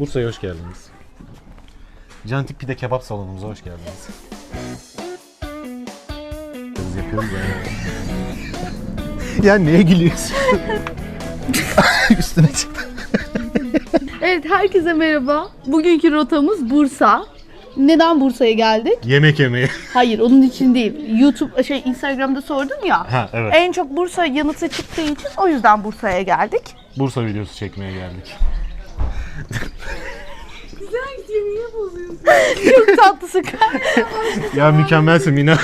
Bursa'ya hoş geldiniz. Cantik Pide Kebap Salonumuza hoş geldiniz. Biz yapıyoruz ya. ya neye gülüyorsun? Üstüne çıktı. Evet herkese merhaba. Bugünkü rotamız Bursa. Neden Bursa'ya geldik? Yemek yemeye. Hayır onun için değil. YouTube şey Instagram'da sordum ya. Ha evet. En çok Bursa yanıtı çıktığı için o yüzden Bursa'ya geldik. Bursa videosu çekmeye geldik. Çok tatlısın. Ya mükemmelsin Mina.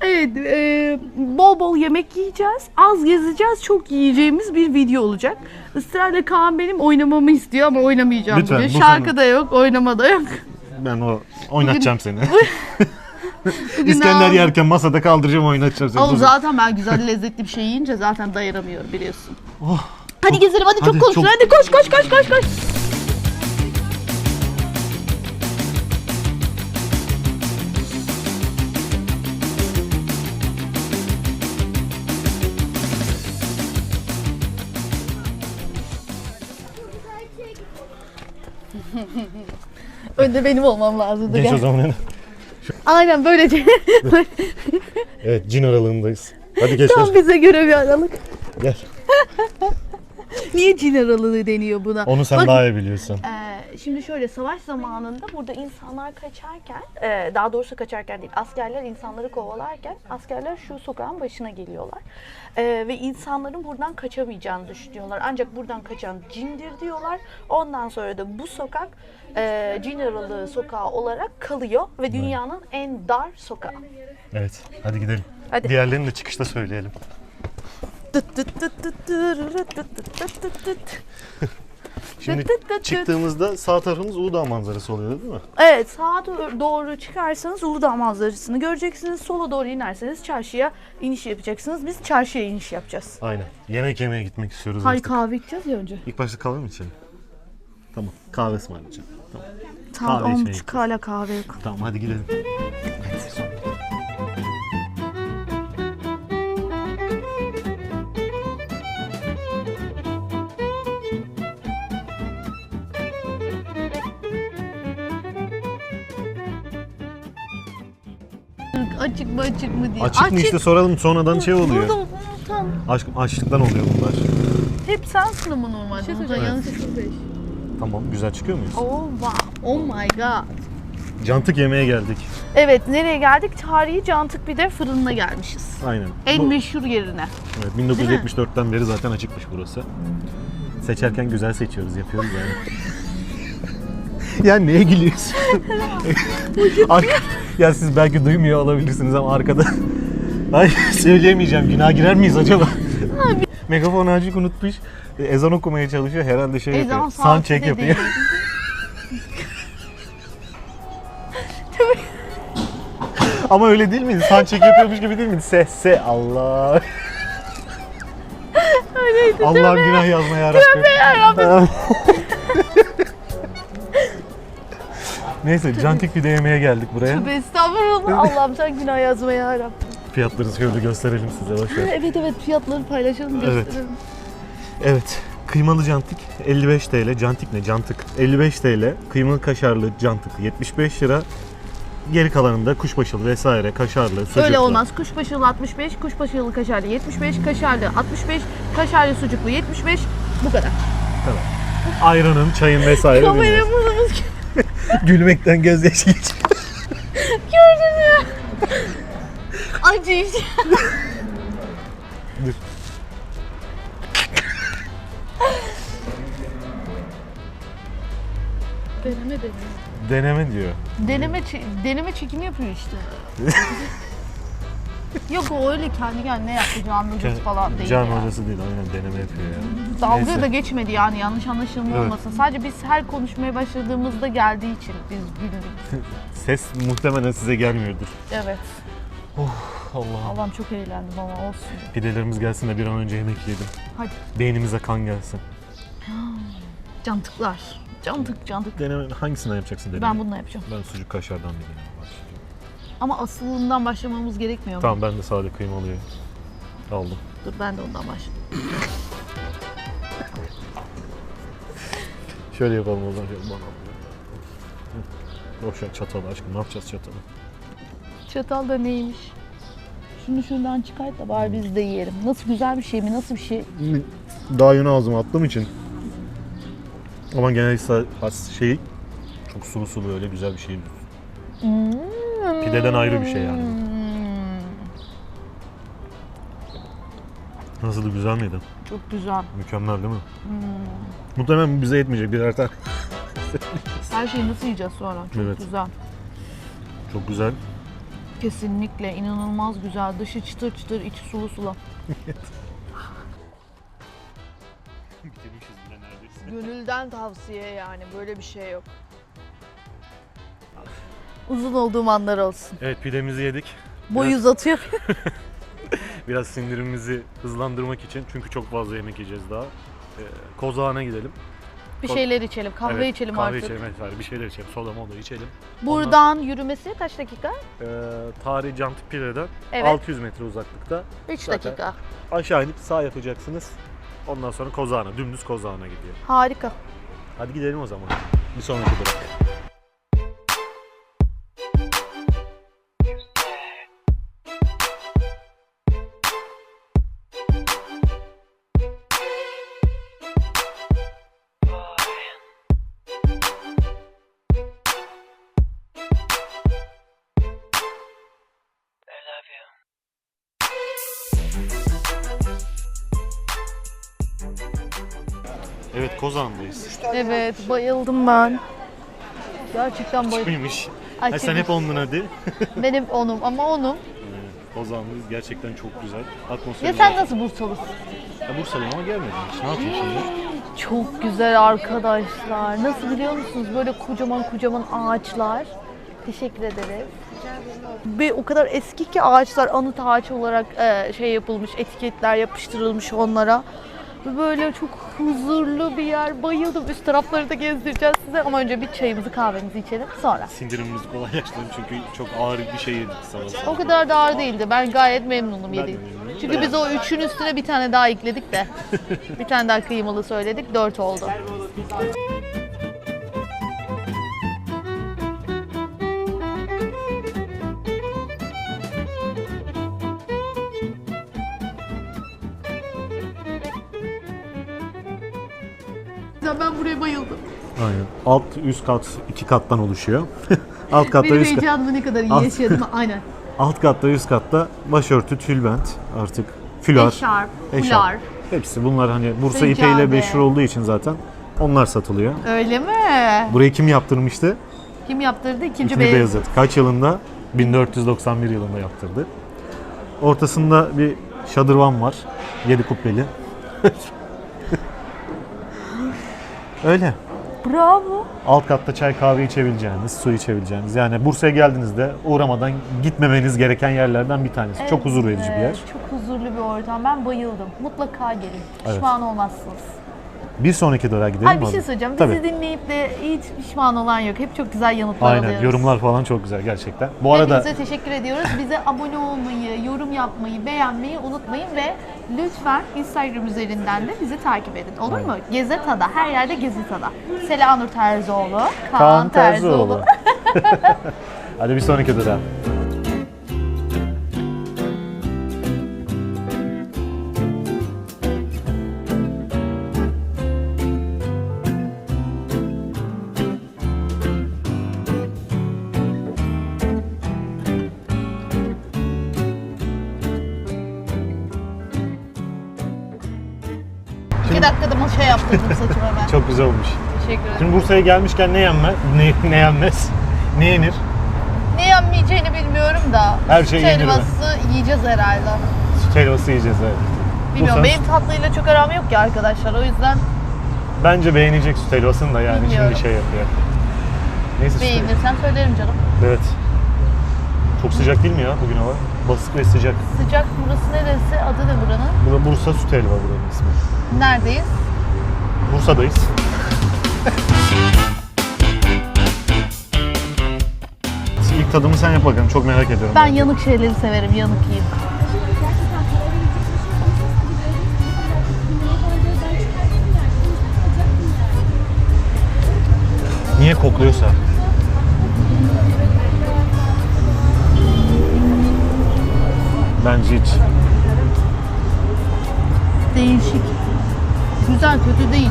evet, e, bol bol yemek yiyeceğiz. Az gezeceğiz. Çok yiyeceğimiz bir video olacak. Israrla Kaan benim oynamamı istiyor ama oynamayacağım Lütfen, bugün. bu Şarkı sana. da yok, oynama da yok. Ben o oynatacağım seni. Bugün İskender ne yerken masada kaldıracağım oynatacağım seni. Oğlum Dur. zaten ben güzel lezzetli bir şey yiyince zaten dayanamıyorum biliyorsun. Oh, Hadi gezelim hadi, hadi, çok konuşun çok- hadi koş koş koş koş koş. Önde benim olmam lazımdı. Geç o zaman. Aynen böylece. Evet cin aralığındayız. Hadi geç. Tam bize göre bir aralık. Gel. Niye cin aralığı deniyor buna? Onu sen Bak- daha iyi biliyorsun. Ee, şimdi şöyle savaş zamanında burada insanlar kaçarken, e, daha doğrusu kaçarken değil, askerler insanları kovalarken askerler şu sokağın başına geliyorlar. Ee, ve insanların buradan kaçamayacağını düşünüyorlar. Ancak buradan kaçan cindir diyorlar. Ondan sonra da bu sokak e, cin aralığı sokağı olarak kalıyor ve dünyanın en dar sokağı. Evet hadi gidelim. Hadi. Diğerlerini de çıkışta söyleyelim. Tıt tıt tıt tıt tırırıt tıt tıt tıt tıt tıt. Şimdi tıt tıt tıt. çıktığımızda sağ tarafımız Uludağ manzarası oluyor değil mi? Evet sağa do- doğru çıkarsanız Uludağ manzarasını göreceksiniz. Sola doğru inerseniz çarşıya iniş yapacaksınız. Biz çarşıya iniş yapacağız. Aynen. Yemek yemeye gitmek istiyoruz Hayır artık. kahve içeceğiz ya önce. İlk başta kahve mi içelim? Tamam. Kahve ısmarlayacağım. Tamam. Saat Kahve içmeye 10.30 hala kahve yok. Tamam hadi gidelim. Mı açık mı diye. Açık mı işte soralım sonradan şey oluyor. Burada tamam. Aşk, açlıktan oluyor bunlar. Hep sensin ama normalde. Şey Evet. yanlış 45. Tamam güzel çıkıyor muyuz? Oh wow. Oh my god. Cantık yemeğe geldik. Evet nereye geldik? Tarihi Cantık bir de fırınına gelmişiz. Aynen. En Bu- meşhur yerine. Evet, 1974'ten beri zaten açıkmış burası. Seçerken güzel seçiyoruz, yapıyoruz yani. ya neye gülüyorsun? Arka... Ya siz belki duymuyor olabilirsiniz ama arkada... Ay söyleyemeyeceğim, günah girer miyiz acaba? Megafon acık unutmuş. E, Ezan okumaya çalışıyor, herhalde şey Ezan yapıyor. Sound check yapıyor. ama öyle değil miydi? Sound check yapıyormuş gibi değil miydi? Se, se, Allah. Öyleydi. Allah'ım günah yazma yarabbim. Neyse cantik pide yemeye geldik buraya. Tövbe estağfurullah. Allah'ım sen günah yazma ya Rabbim. Fiyatları şöyle gösterelim size boş ver. Evet evet fiyatları paylaşalım Evet. gösterelim. Evet. Kıymalı cantik 55 TL. Cantik ne? Cantık 55 TL. Kıymalı kaşarlı cantık 75 lira. Geri kalanında kuşbaşılı vesaire kaşarlı, sucuklu. Öyle olmaz. Kuşbaşılı 65, kuşbaşılı kaşarlı 75, kaşarlı 65, kaşarlı sucuklu 75. Bu kadar. Ayranın, çayın vesaire. bilmiyorum. Gülmekten gözyaşı geçiyor. gördün mü? Acı işte. Dur. Deneme deneme. Deneme diyor. Deneme, çe- deneme çekimi yapıyor işte. Yok o öyle kendi kendine yaptı can hocası falan değil Can ya. hocası değil aynen deneme yapıyor ya. Dalga Neyse. da geçmedi yani yanlış anlaşılma Evet. olmasın. Sadece biz her konuşmaya başladığımızda geldiği için biz güldük. Ses muhtemelen size gelmiyordur. Evet. Allah'ım. Allah'ım çok eğlendim ama olsun. Pidelerimiz gelsin de bir an önce yemek yiyelim. Hadi. Beynimize kan gelsin. Cantıklar. Cantık cantık. Deneme hangisinden yapacaksın deneme? Ben bununla yapacağım. Ben sucuk kaşardan deneyeyim. Ama asılından başlamamız gerekmiyor mu? Tamam ben de sade kıymalıyı aldım. Dur ben de ondan başlayayım. Şöyle yapalım o zaman. Şöyle bana. Boş ver çatalı aşkım. Ne yapacağız çatalı? Çatal da neymiş? Şunu şuradan çıkart da bari biz de yiyelim. Nasıl güzel bir şey mi? Nasıl bir şey? Daha yeni ağzıma attığım için. Ama genelde has şey çok sulu sulu öyle güzel bir şey. Pideden ayrı bir şey yani. Nasıldı güzel miydi? Çok güzel. Mükemmel değil mi? Muhtemelen bize yetmeyecek birer tane. Her şeyi nasıl yiyeceğiz sonra? Çok Evet. güzel. Çok güzel. Kesinlikle inanılmaz güzel. Dışı çıtır çıtır, içi sulu sulu. Gönülden tavsiye yani böyle bir şey yok. Uzun olduğum anlar olsun. Evet pidemizi yedik. Boy Biraz- uzatıyor. Biraz sindirimimizi hızlandırmak için çünkü çok fazla yemek yiyeceğiz daha. Ee, Kozağına gidelim. bir şeyler içelim, kahve Evet, içelim kahve artık. içelim, hayır, bir şeyler içelim. Soda moda içelim. Buradan yürümesi kaç dakika? Ee, Tarih Cantık Pide'den Evet. 600 metre uzaklıkta. 3 zaten- dakika. Aşağı inip sağ yapacaksınız. Ondan sonra Kozağına, dümdüz Kozağına gidiyor. Harika. Hadi gidelim o zaman. Bir sonraki durak. Evet Kozağı'ndayız. Evet, bayıldım ben. Gerçekten bayıldım. Mıymış? Ay, Ha, sen çekil. hep ondun hadi. Benim onum ama onum. Kozağı'ndayız. Gerçekten çok güzel. Atmosferi Ya sen nasıl Bursalısın? Ya Bursalıyım ama gelmedim hiç. Ne yapayım şimdi? Çok güzel arkadaşlar. Nasıl biliyor musunuz? Böyle kocaman kocaman ağaçlar. Teşekkür ederiz. Ve o kadar eski ki ağaçlar anıt ağaç olarak e, şey yapılmış, etiketler yapıştırılmış onlara. Böyle çok huzurlu bir yer. Bayıldım. Üst tarafları da gezdireceğiz size. Ama önce bir çayımızı kahvemizi içelim sonra. Sindirimimizi kolaylaştıralım çünkü çok ağır bir şey yedik sabah. O kadar da ağır değildi. Ben gayet memnunum memnunum. Çünkü biz o üçün üstüne bir tane daha ekledik de. bir tane daha kıymalı söyledik. Dört oldu. Aynen. Alt üst kat iki kattan oluşuyor. Alt katta Benim üst kat, heyecanımı ne kadar iyi Alt- yaşadım. Aynen. alt katta üst katta başörtü, tülbent artık fülar, Eşarp, eşarp. fular. Hepsi bunlar hani Bursa Seccade. ipeğiyle meşhur olduğu için zaten onlar satılıyor. Öyle mi? Burayı kim yaptırmıştı? Kim yaptırdı? İkinci İkinci Beyazıt. Beyazıt. Kaç yılında? 1491 yılında yaptırdı. Ortasında bir şadırvan var. Yedi kubbeli. Öyle. Bravo. Alt katta çay kahve içebileceğiniz, su içebileceğiniz. Yani Bursa'ya geldiğinizde uğramadan gitmemeniz gereken yerlerden bir tanesi. Çok huzur verici bir yer. Evet, Çok huzurlu bir ortam. Ben bayıldım. Mutlaka gelin. Evet. Pişman olmazsınız. Bir sonraki durağa gidelim Hayır bir mi şey abi? söyleyeceğim. Tabii. Bizi dinleyip de hiç pişman olan yok. Hep çok güzel yanıtlar Aynen. alıyoruz. Yorumlar falan çok güzel gerçekten. Bu arada Hepinize teşekkür ediyoruz. Bize abone olmayı, yorum yapmayı, beğenmeyi unutmayın ve lütfen Instagram üzerinden de bizi takip edin. Olur mu? Gezeta'da, her yerde Gezeta'da. Selanur Terzioğlu, Kaan, Kaan Terzioğlu. Terzioğlu. Hadi bir sonraki durağa. Dakikada mı şey yaptırdım saçıma ben. Çok güzel olmuş. Teşekkür ederim. Şimdi Bursa'ya gelmişken ne yenmez? Ne, ne yenmez? Ne yenir? Ne yenmeyeceğini bilmiyorum da. Her şey süt yenir mi? helvası yiyeceğiz herhalde. Süt helvası yiyeceğiz evet. Bilmiyorum Bursa'nın- benim tatlıyla çok aram yok ki arkadaşlar o yüzden Bence beğenecek süt helvasını da yani Bilmiyorum. şimdi şey yapıyor. Neyse süt beğenirsem söylerim canım. Evet. Çok sıcak değil mi ya bugün hava? Basık ve sıcak. Sıcak burası neresi? Adı ne buranın? Bura Bursa süt helva buranın ismi. Neredeyiz? Bursa'dayız. İlk tadımı sen yap bakalım. Çok merak ediyorum. Ben yanık şeyleri severim, yanık yiyeyim. kokluyorsa. Bence hiç. Değişik. Güzel, kötü değil.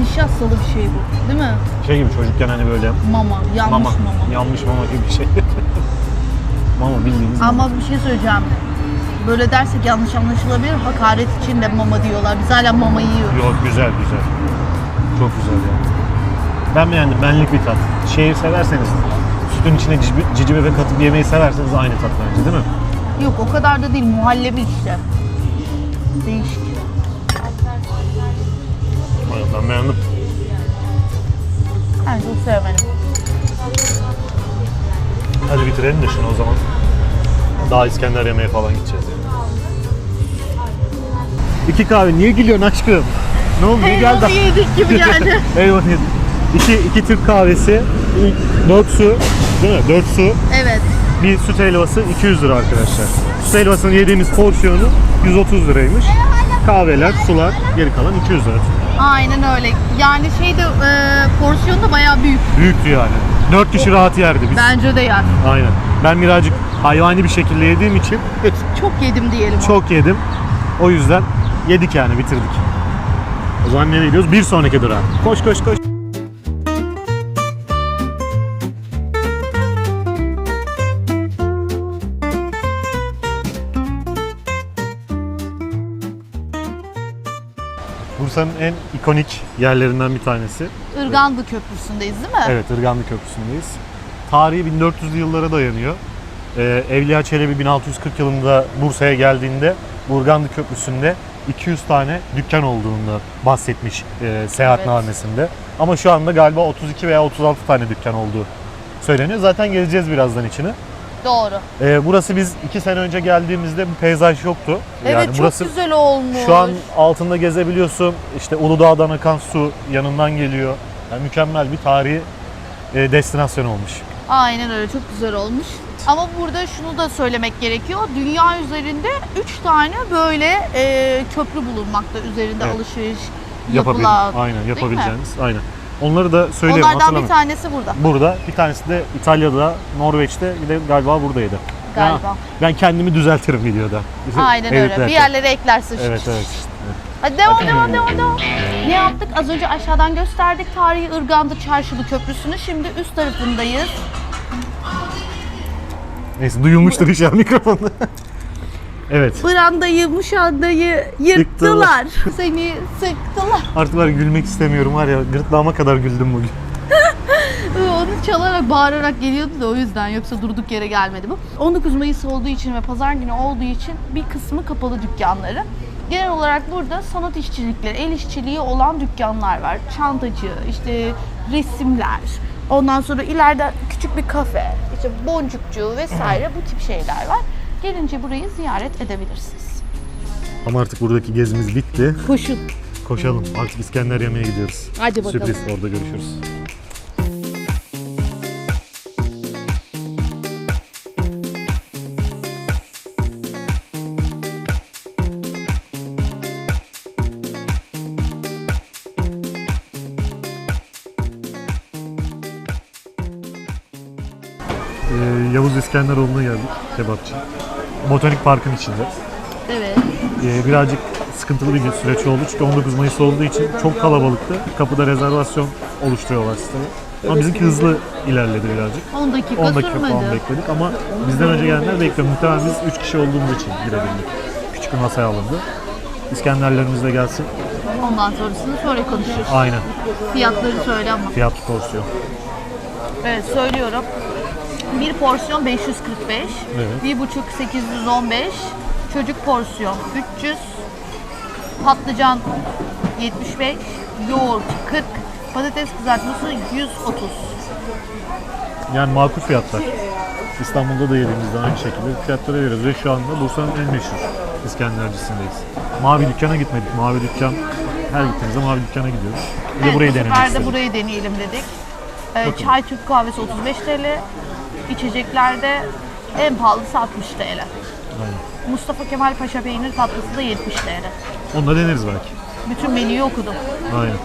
Nişastalı bir şey bu. Değil mi? Şey gibi çocukken hani böyle Mama, yanlış mama, mama. yanmış mama gibi bir şey. mama bildiğimiz Ama bir şey söyleyeceğim. Böyle dersek yanlış anlaşılabilir. Hakaret için de mama diyorlar. Biz hala mama yiyoruz. Yok güzel güzel. Çok güzel yani. Ben beğendim. Benlik bir tat. Şeyi severseniz, sütün içine cici, cici bebek katıp yemeyi severseniz aynı tat bence değil mi? Yok o kadar da değil. Muhallebi işte. Değişik. Evet, ben beğendim. Ben çok sevmedim. Hadi bitirelim de şunu o zaman. Daha İskender yemeğe falan gideceğiz yani. İki kahve. Niye gülüyorsun aşkım? Ne oldu? Niye geldi? Helvamı yedik gibi geldi. Eyvah yedik. İki, iki Türk kahvesi, dört su, değil mi? Dört su. Bir süt helvası 200 lira arkadaşlar. Süt helvasının yediğimiz porsiyonu 130 liraymış. Kahveler, sular, geri kalan 200 lira. Aynen öyle. Yani şey de e, porsiyon da bayağı büyük. Büyüktü yani. 4 kişi rahat yerdi biz. Bence de yer. Aynen. Ben birazcık hayvani bir şekilde yediğim için Çok yedim diyelim. çok yedim. O yüzden yedik yani bitirdik. O zaman nereye gidiyoruz? Bir sonraki durağa. Koş koş koş. Bursa'nın en ikonik yerlerinden bir tanesi. Irgandı Köprüsü'ndeyiz değil mi? Evet, Irganlı Köprüsü'ndeyiz. Tarihi 1400'lü yıllara dayanıyor. Ee, Evliya Çelebi 1640 yılında Bursa'ya geldiğinde bu Irganlı Köprüsü'nde 200 tane dükkan olduğunu bahsetmiş e, seyahatnamesinde. Ama şu anda galiba 32 veya 36 tane dükkan olduğu söyleniyor. Zaten gezeceğiz birazdan içini. Doğru. Ee, burası biz 2 sene önce geldiğimizde bu peyzaj yoktu. Evet yani çok burası güzel olmuş. şu an altında gezebiliyorsun. İşte Uludağ'dan akan su yanından geliyor. Yani mükemmel bir tarihi e, destinasyon olmuş. Aynen öyle çok güzel olmuş. Ama burada şunu da söylemek gerekiyor. Dünya üzerinde 3 tane böyle e, köprü bulunmakta üzerinde Evet. alışveriş yapılan. aynen yapabileceğiniz. Aynen. Onları da söyleyeyim Onlardan bir hatırlamıyorum. tanesi burada Burada bir tanesi de İtalya'da, Norveç'te bir de galiba buradaydı. galiba. Ya, ben kendimi düzeltirim videoda. Aynen öyle. Editlerken. Bir yerlere eklersin. Evet evet. Hadi devam devam devam devam. Ne yaptık? Az önce aşağıdan gösterdik tarihi Irgandı Çarşılı Köprüsü'nü. Şimdi üst tarafındayız. Neyse duyulmuştur inşallah mikrofonda. evet. Brandayı, muşandayı yırttılar. Seni sıktılar. Artık var gülmek istemiyorum var ya gırtlağıma kadar güldüm bugün. Onu çalarak, bağırarak geliyordu da o yüzden. Yoksa durduk yere gelmedi bu. 19 Mayıs olduğu için ve pazar günü olduğu için bir kısmı kapalı dükkanları. Genel olarak burada sanat işçilikleri, el işçiliği olan dükkanlar var. Çantacı, işte resimler. Ondan sonra ileride küçük bir kafe, işte boncukçu vesaire bu tip şeyler var. Gelince burayı ziyaret edebilirsiniz. Ama artık buradaki gezimiz bitti. Koşun. Koşalım. Artık İskender yemeğe gidiyoruz. Hadi bakalım. Sürpriz orada görüşürüz. Ee, Yavuz İskenderoğlu'na geldik. Kebapçı. Botanik Park'ın içinde. Evet. Ee, birazcık sıkıntılı bir süreç oldu çünkü 19 Mayıs olduğu için çok kalabalıktı. Kapıda rezervasyon oluşturuyorlar sistemi. Ama bizimki hızlı ilerledi birazcık. 10 dakika, 10 dakika sürmedi. falan bekledik ama bizden önce gelenler bekliyor. Muhtemelen biz 3 kişi olduğumuz için girebildik. Küçük bir masaya alındı. İskenderlerimiz de gelsin. Ondan sonrasını sonra konuşuruz. Aynen. Fiyatları söyle ama. Fiyat porsiyon. Evet söylüyorum. Bir porsiyon 545, Evet. bir buçuk 815, çocuk porsiyon 300, patlıcan 75, yoğurt 40, patates kızartması 130. Yani makul fiyatlar. İstanbul'da da yediğimizde aynı şekilde fiyatlara veriyoruz ve şu anda Bursa'nın en meşhur İskendercisindeyiz. Mavi dükkana gitmedik. Mavi dükkan her gittiğimizde mavi dükkana gidiyoruz. Bir de burayı bu denemek sefer de istedik. burayı deneyelim dedik. Ee, çay Türk kahvesi 35 TL, içeceklerde en pahalısı 60 TL. Aynen. Mustafa Kemal Paşa peynir tatlısı da 70 TL. Onu da deneriz belki. Bütün menüyü okudum. Aynen.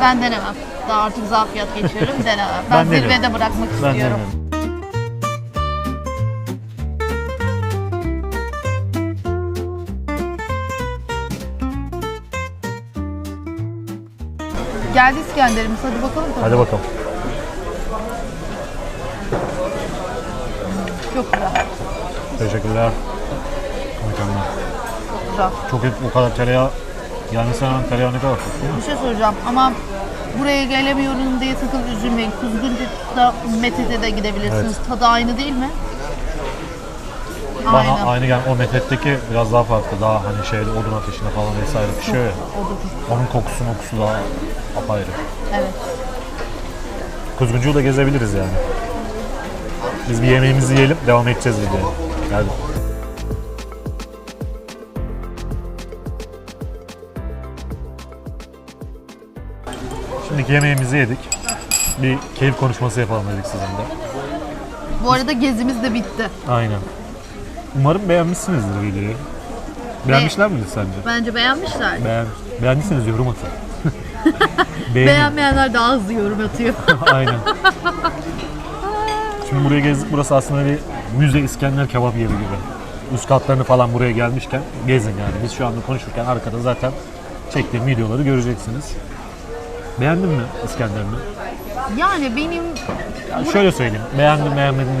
Ben denemem. Daha artık zafiyet geçiyorum. Denemem. Ben, Ben deniyorum. zirvede bırakmak Ben istiyorum. deniyorum. Geldi İskender'imiz. Hadi bakalım. Hadi bakalım. Çok güzel. Teşekkürler. Mükemmel. Çok güzel. Çok et, o kadar tereyağı. Yani sen tereyağı ne kadar çok değil mi? Bir şey soracağım ama buraya gelemiyorum diye sakın üzülmeyin. Kuzguncu'da Mete'de de gidebilirsiniz. Tadı aynı değil mi? Bana Aynı. aynı gel. O metetteki biraz daha farklı. Daha hani şeyde odun ateşinde falan vesaire pişiyor ya. O da çok. Onun kokusu mokusu daha apayrı. Evet. Kuzguncu'yu da gezebiliriz yani. Biz bir yemeğimizi yiyelim, devam edeceğiz videoya. Hadi. Şimdiki yemeğimizi yedik. Bir keyif konuşması yapalım dedik sizinle. Bu arada gezimiz de bitti. Aynen. Umarım beğenmişsinizdir videoyu. Beğenmişler midir sence? Bence beğenmişler. Beğen, beğendiyseniz yorum atın. Beğenin. Beğenmeyenler daha hızlı yorum atıyor. Aynen. Şimdi buraya gezdik. Burası aslında bir müze İskender kebap yeri gibi. Üst katlarını falan buraya gelmişken gezin yani. Biz şu anda konuşurken arkada zaten çektiğim videoları göreceksiniz. Beğendin mi İskender'ini? yani benim Ya şöyle söyleyeyim. Beğendim beğenmedim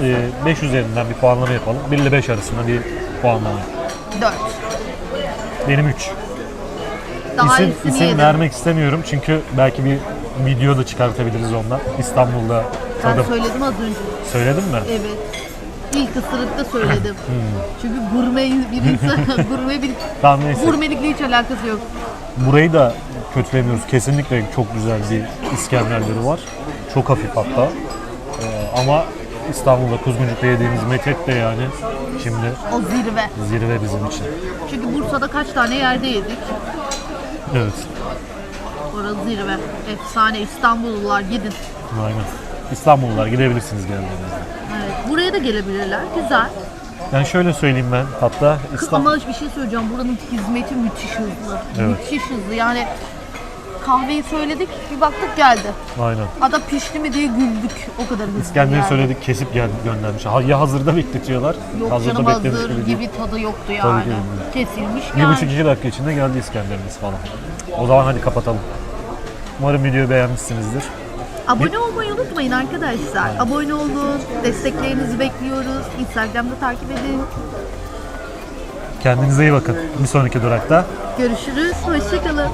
demeyeyim. 5 üzerinden bir puanlama yapalım. 1 ile 5 arasında bir puanlama. 4. Benim 3. Daha İsim, isim yedim. vermek istemiyorum çünkü belki bir video da çıkartabiliriz ondan. İstanbul'da Ben söyledim az önce. Söyledim mi? Evet. İlk ısırıkta söyledim. Çünkü gurme bir insan, gurme bir Tamam neyse. gurmelikle hiç alakası yok. Burayı da kötülemiyoruz. Kesinlikle çok güzel bir İskenderleri var. Çok hafif hatta. Ee, ama İstanbul'da Kuzguncuk'ta yediğimiz metet de yani şimdi O zirve. zirve bizim için. Çünkü Bursa'da kaç tane yerde yedik. Evet. Orası zirve. Efsane İstanbullular gidin. Aynen. İstanbullular gidebilirsiniz geldiğinizde. Evet. Buraya da gelebilirler. Güzel. Yani şöyle söyleyeyim ben hatta İstanbul... Ama bir şey söyleyeceğim. Buranın hizmeti müthiş hızlı. Evet. Müthiş hızlı. Yani kahveyi söyledik bir baktık geldi. Aynen. Hatta pişti mi diye güldük. O kadar hızlı İskender'i yani. söyledik kesip gel göndermiş. Ha, ya hazırda bekletiyorlar. Yok hazırda canım beklemiş hazır gibi tadı yoktu yani. ki. Kesilmiş Bir yani. buçuk iki dakika içinde geldi İskender'imiz falan. O zaman hadi kapatalım. Umarım videoyu beğenmişsinizdir. Abone olmayı unutmayın arkadaşlar. Abone olun. Desteklerinizi bekliyoruz. Instagram'da takip edin. Kendinize iyi bakın. Bir sonraki durakta Görüşürüz. Hoşçakalın.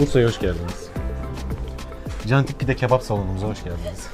Bursa'ya hoş geldiniz. Cantik Pide Kebap Salonumuza hoş geldiniz.